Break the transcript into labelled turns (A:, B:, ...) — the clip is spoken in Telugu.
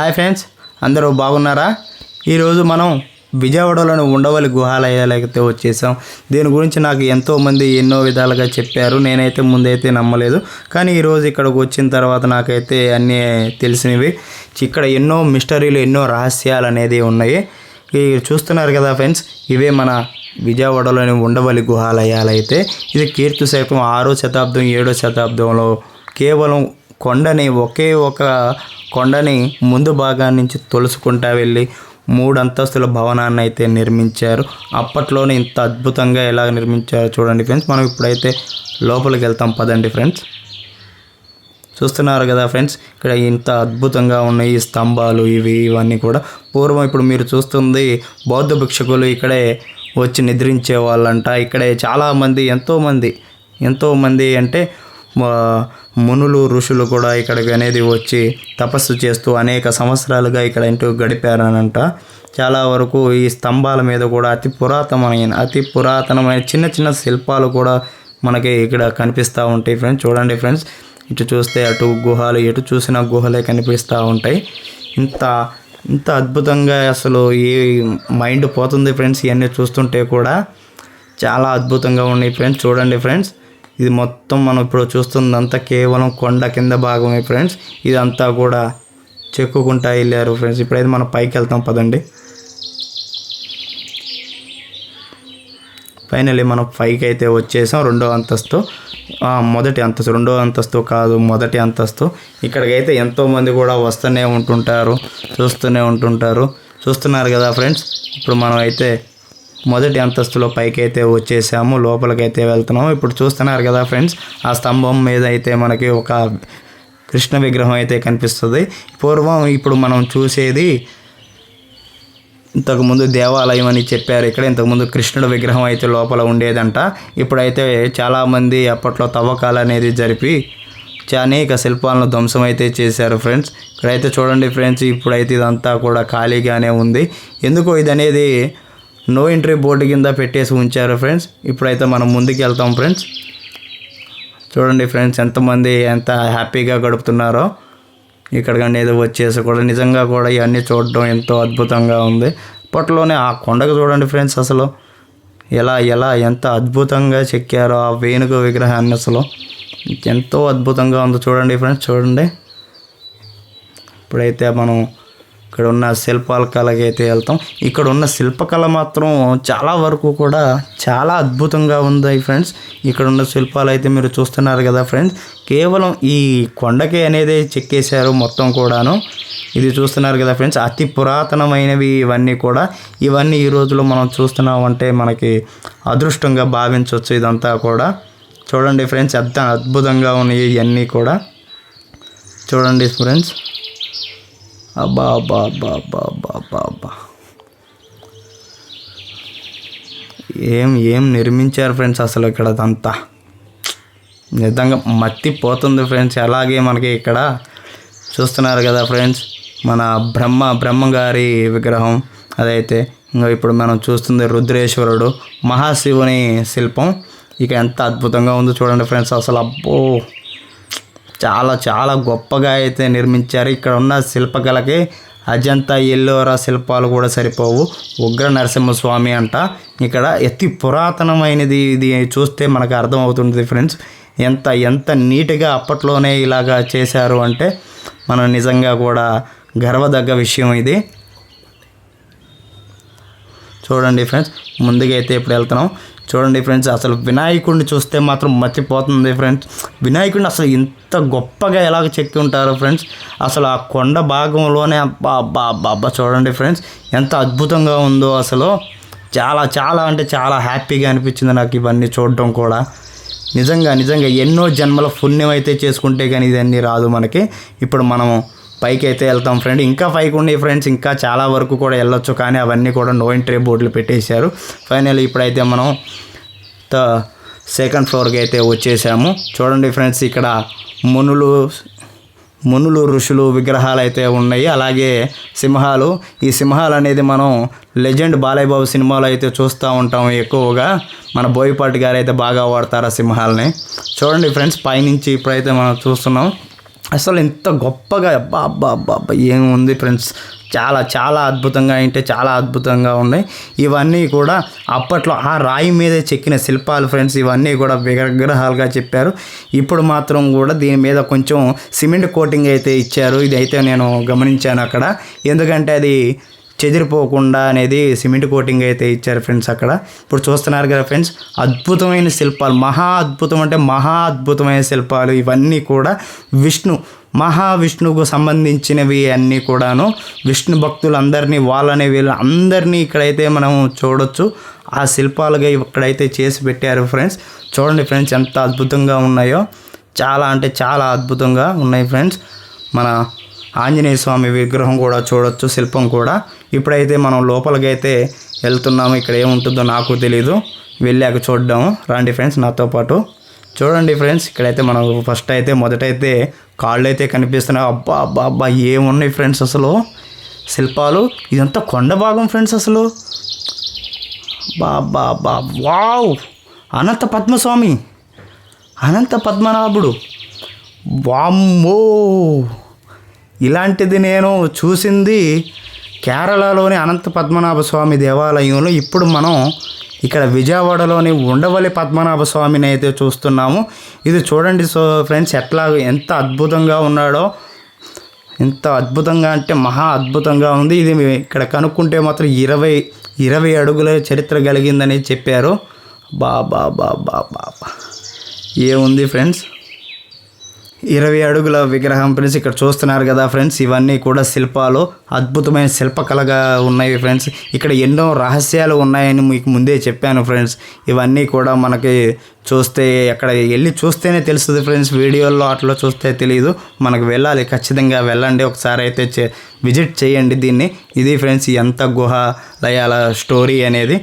A: హాయ్ ఫ్రెండ్స్ అందరూ బాగున్నారా? ఈరోజు మనం విజయవాడలోని ఉండవల్లి గుహాలయాలైతే వచ్చేసాం. దీని గురించి నాకు ఎంతోమంది ఎన్నో విధాలుగా చెప్పారు. నేనైతే ముందైతే నమ్మలేదు. కానీ ఈరోజు ఇక్కడికి వచ్చిన తర్వాత నాకైతే అన్నీ తెలిసినవి. ఇక్కడ ఎన్నో మిస్టరీలు ఎన్నో రహస్యాలు అనేది ఉన్నాయి. ఈ చూస్తున్నారు కదా ఫ్రెండ్స్ ఇవే మన విజయవాడలోని ఉండవల్లి గుహాలయాలు అయితే ఇది కీర్తి శకం ఆరో శతాబ్దం ఏడో శతాబ్దంలో కేవలం కొండని ఒకే ఒక కొండని ముందు భాగాన్ని నుంచి తొలుసుకుంటా వెళ్ళి మూడు అంతస్తుల భవనాన్ని అయితే నిర్మించారు. అప్పట్లోనే ఇంత అద్భుతంగా ఎలా నిర్మించారో చూడండి ఫ్రెండ్స్. మనం ఇప్పుడైతే లోపలికి వెళ్తాం. పదండి ఫ్రెండ్స్. చూస్తున్నారు కదా ఫ్రెండ్స్ ఇక్కడ ఇంత అద్భుతంగా ఉన్నాయి ఈ స్తంభాలు ఇవి ఇవన్నీ కూడా. పూర్వం ఇప్పుడు మీరు చూస్తుంది బౌద్ధ భిక్షకులు ఇక్కడే వచ్చి నిద్రించే వాళ్ళంట. ఇక్కడే చాలామంది ఎంతోమంది ఎంతోమంది అంటే మునులు ఋషులు కూడా ఇక్కడికి అనేది వచ్చి తపస్సు చేస్తూ అనేక సంవత్సరాలుగా ఇక్కడ ఇంటూ గడిపారనంట. చాలా వరకు ఈ స్తంభాల మీద కూడా అతి పురాతనమైన అతి పురాతనమైన చిన్న చిన్న శిల్పాలు కూడా మనకి ఇక్కడ కనిపిస్తూ ఉంటాయి ఫ్రెండ్స్. చూడండి ఫ్రెండ్స్ ఇటు చూస్తే అటు గుహలు ఎటు చూసిన గుహలే కనిపిస్తూ ఉంటాయి. ఇంత ఇంత అద్భుతంగా అసలు ఈ మైండ్ పోతుంది ఫ్రెండ్స్ ఇవన్నీ చూస్తుంటే కూడా. చాలా అద్భుతంగా ఉన్నాయి ఫ్రెండ్స్ చూడండి ఫ్రెండ్స్. ఇది మొత్తం మనం ఇప్పుడు చూస్తుందంతా కేవలం కొండ కింద భాగమే ఫ్రెండ్స్. ఇదంతా కూడా చెక్కుకుంటా వెళ్ళారు ఫ్రెండ్స్. ఇప్పుడైతే మనం పైకి వెళ్తాం పదండి. ఫైనల్లీ మనం పైకి అయితే వచ్చేసాం రెండో అంతస్తు. మొదటి అంతస్తు రెండో అంతస్తు కాదు మొదటి అంతస్తు. ఇక్కడికైతే ఎంతోమంది కూడా వస్తూనే ఉంటుంటారు చూస్తూనే ఉంటుంటారు. చూస్తున్నారు కదా ఫ్రెండ్స్? ఇప్పుడు మనం అయితే మొదటి అంతస్తులో పైకైతే వచ్చేసాము లోపలికైతే వెళ్తున్నాము. ఇప్పుడు చూస్తున్నారు కదా ఫ్రెండ్స్ ఆ స్తంభం మీద అయితే మనకి ఒక కృష్ణ విగ్రహం అయితే కనిపిస్తుంది. పూర్వం ఇప్పుడు మనం చూసేది ఇంతకుముందు దేవాలయం అని చెప్పారు ఇక్కడ ఇంతకుముందు కృష్ణుడు విగ్రహం అయితే లోపల ఉండేదంట. ఇప్పుడైతే చాలామంది అప్పట్లో తవ్వకాలు అనేది జరిపి అనేక శిల్పాలను ధ్వంసం అయితే చేశారు ఫ్రెండ్స్. ఇక్కడైతే చూడండి ఫ్రెండ్స్ ఇప్పుడైతే ఇదంతా కూడా ఖాళీగానే ఉంది. ఎందుకో ఇది అనేది నో ఎంట్రీ బోర్డు కింద పెట్టేసి ఉంచారు ఫ్రెండ్స్ ఇప్పుడైతే మనం ముందుకు వెళ్తాం ఫ్రెండ్స్ చూడండి ఫ్రెండ్స్ ఎంతమంది ఎంత హ్యాపీగా గడుపుతున్నారో. ఇక్కడ కానీ ఏదో వచ్చేసి కూడా నిజంగా కూడా ఇవన్నీ చూడడం ఎంతో అద్భుతంగా ఉంది. అప్పట్లోనే ఆ కొండకు చూడండి ఫ్రెండ్స్ అసలు. ఎలా ఎలా ఎంత అద్భుతంగా చెక్కారో ఆ వేణుక విగ్రహాన్ని అసలు. ఎంతో అద్భుతంగా ఉంది చూడండి ఫ్రెండ్స్ చూడండి. ఇప్పుడైతే మనం ఇక్కడ ఉన్న శిల్పాల కళకి అయితే వెళ్తాం. ఇక్కడ ఉన్న శిల్పకళ మాత్రం చాలా వరకు కూడా చాలా అద్భుతంగా ఉంది ఫ్రెండ్స్. ఇక్కడ ఉన్న శిల్పాలు అయితే మీరు చూస్తున్నారు కదా ఫ్రెండ్స్. కేవలం ఈ కొండకి అనేది చెక్కేశారు మొత్తం కూడాను. ఇది చూస్తున్నారు కదా ఫ్రెండ్స్ అతి పురాతనమైనవి ఇవన్నీ కూడా. ఇవన్నీ ఈ రోజులో మనం చూస్తున్నామంటే మనకి అదృష్టంగా భావించవచ్చు ఇదంతా కూడా. చూడండి ఫ్రెండ్స్ ఎంత అద్భుతంగా ఉన్నాయి ఇవన్నీ కూడా. చూడండి ఫ్రెండ్స్. అబ్బా అబ్బా అబ్బా అబ్బా అబ్బా అబ్బా అబ్బా. ఏం ఏం నిర్మించారు ఫ్రెండ్స్ అసలు ఇక్కడ అదంతా? నిజంగా మత్తి పోతుంది ఫ్రెండ్స్. అలాగే మనకి ఇక్కడ చూస్తున్నారు కదా ఫ్రెండ్స్ మన బ్రహ్మ బ్రహ్మగారి విగ్రహం. అదైతే ఇంకా ఇప్పుడు మనం చూస్తుంది రుద్రేశ్వరుడు మహాశివుని శిల్పం. ఇక ఎంత అద్భుతంగా ఉందో చూడండి ఫ్రెండ్స్ అసలు అబ్బో. చాలా చాలా గొప్పగా అయితే నిర్మించారు. ఇక్కడ ఉన్న శిల్పకళకి అజంతా ఎల్లోరా శిల్పాలు కూడా సరిపోవు. ఉగ్ర నరసింహస్వామి అంట. ఇక్కడ అతి పురాతనమైనది ఇది చూస్తే మనకు అర్థమవుతుంది ఫ్రెండ్స్. ఎంత ఎంత నీట్గా అప్పట్లోనే ఇలాగా చేశారు అంటే మనం నిజంగా కూడా గర్వదగ్గ విషయం ఇది. చూడండి ఫ్రెండ్స్ ముందుగా అయితే ఇప్పుడు వెళ్తున్నాం. చూడండి ఫ్రెండ్స్ అసలు వినాయకుడిని చూస్తే మాత్రం మర్చిపోతుంది ఫ్రెండ్స్ వినాయకుడిని అసలు ఇంత గొప్పగా ఎలాగ చెక్కి ఉంటారు ఫ్రెండ్స్ అసలు ఆ కొండ భాగంలోనే అబ్బా అబ్బా అబ్బా అబ్బా చూడండి ఫ్రెండ్స్ ఎంత అద్భుతంగా ఉందో అసలు. చాలా చాలా అంటే చాలా హ్యాపీగా అనిపించింది నాకు ఇవన్నీ చూడడం కూడా. నిజంగా నిజంగా ఎన్నో జన్మల పుణ్యం అయితే చేసుకుంటే కానీ ఇదన్నీ రాదు మనకి. ఇప్పుడు మనము పైకి అయితే వెళ్తాం ఫ్రెండ్. ఇంకా పైకి ఉండే ఫ్రెండ్స్ ఇంకా చాలా వరకు కూడా వెళ్ళొచ్చు. కానీ అవన్నీ కూడా నో ఎంట్రీ బోర్డులు పెట్టేశారు. ఫైనల్ ఇప్పుడైతే మనం త సెకండ్ ఫ్లోర్కి అయితే వచ్చేసాము. చూడండి ఫ్రెండ్స్ ఇక్కడ మునులు మునులు ఋషులు విగ్రహాలు అయితే ఉన్నాయి. అలాగే సింహాలు. ఈ సింహాలు అనేది మనం లెజెండ్ బాలయ్యబాబు సినిమాలో అయితే చూస్తూ ఉంటాం ఎక్కువగా. మన బోయపాటి గారు అయితే బాగా వాడతారు ఆ సింహాలని. చూడండి ఫ్రెండ్స్ పైనుంచి ఇప్పుడైతే మనం చూస్తున్నాం. అసలు ఎంత గొప్పగా అబ్బా అబ్బా అబ్బా అబ్బా ఏముంది ఫ్రెండ్స్? చాలా చాలా అద్భుతంగా అంటే చాలా అద్భుతంగా ఉన్నాయి. ఇవన్నీ కూడా అప్పట్లో ఆ రాయి మీదే చెక్కిన శిల్పాలు ఫ్రెండ్స్ ఇవన్నీ కూడా విగ్రహాలుగా చెప్పారు. ఇప్పుడు మాత్రం కూడా దీని మీద కొంచెం సిమెంట్ కోటింగ్ అయితే ఇచ్చారు. ఇదైతే నేను గమనించాను అక్కడ. ఎందుకంటే అది చెదిరిపోకుండా అనేది సిమెంట్ కోటింగ్ అయితే ఇచ్చారు ఫ్రెండ్స్ అక్కడ. ఇప్పుడు చూస్తున్నారు కదా ఫ్రెండ్స్ అద్భుతమైన శిల్పాలు మహా అద్భుతం అంటే మహా అద్భుతమైన శిల్పాలు ఇవన్నీ కూడా విష్ణు మహావిష్ణువుకు సంబంధించినవి అన్నీ కూడాను. విష్ణు భక్తులందరినీ వాళ్ళని వీళ్ళు అందరినీ ఇక్కడైతే మనం చూడొచ్చు. ఆ శిల్పాలుగా ఇక్కడైతే చేసి పెట్టారు ఫ్రెండ్స్. చూడండి ఫ్రెండ్స్ ఎంత అద్భుతంగా ఉన్నాయో. చాలా అంటే చాలా అద్భుతంగా ఉన్నాయి ఫ్రెండ్స్. మన ఆంజనేయ స్వామి విగ్రహం కూడా చూడొచ్చు శిల్పం కూడా. ఇప్పుడైతే మనం లోపలికైతే వెళ్తున్నాము ఇక్కడ ఏముంటుందో నాకు తెలీదు. వెళ్ళాక చూడడం రండి ఫ్రెండ్స్ నాతో పాటు. చూడండి ఫ్రెండ్స్ ఇక్కడైతే మనం ఫస్ట్ అయితే మొదటైతే కాళ్ళు అయితే కనిపిస్తున్నాయి. అబ్బా అబ్బా అబ్బా ఏమున్నాయి ఫ్రెండ్స్ అసలు? శిల్పాలు. ఇదంతా కొండ భాగం ఫ్రెండ్స్ అసలు. బాబా బా వావ్! అనంత పద్మస్వామి. అనంత పద్మనాభుడు. వామ్మో! ఇలాంటిది నేను చూసింది కేరళలోని అనంత పద్మనాభ స్వామి దేవాలయంలో. ఇప్పుడు మనం ఇక్కడ విజయవాడలోని ఉండవల్లి పద్మనాభ స్వామిని అయితే చూస్తున్నాము. ఇది చూడండి సో ఫ్రెండ్స్ ఎట్లా ఎంత అద్భుతంగా ఉన్నాడో. ఎంత అద్భుతంగా అంటే మహా అద్భుతంగా ఉంది. ఇది ఇక్కడ కనుక్కుంటే మాత్రం ఇరవై ఇరవై అడుగుల చరిత్ర కలిగిందని చెప్పారు. బా బా బా బా బా బా. ఏముంది ఫ్రెండ్స్? ఇరవై అడుగుల విగ్రహం ఫ్రెండ్స్ ఇక్కడ చూస్తున్నారు కదా ఫ్రెండ్స్. ఇవన్నీ కూడా శిల్పాలు. అద్భుతమైన శిల్పకళగా ఉన్నాయి ఫ్రెండ్స్. ఇక్కడ ఎన్నో రహస్యాలు ఉన్నాయని మీకు ముందే చెప్పాను ఫ్రెండ్స్. ఇవన్నీ కూడా మనకి చూస్తే అక్కడ వెళ్ళి చూస్తేనే తెలుస్తుంది ఫ్రెండ్స్. వీడియోల్లో అట్లా చూస్తే తెలియదు మనకు వెళ్ళాలి ఖచ్చితంగా వెళ్ళండి. ఒకసారి అయితే చే- విజిట్ చేయండి దీన్ని. ఇది ఫ్రెండ్స్ ఎంత గుహ లయాల స్టోరీ అనేది.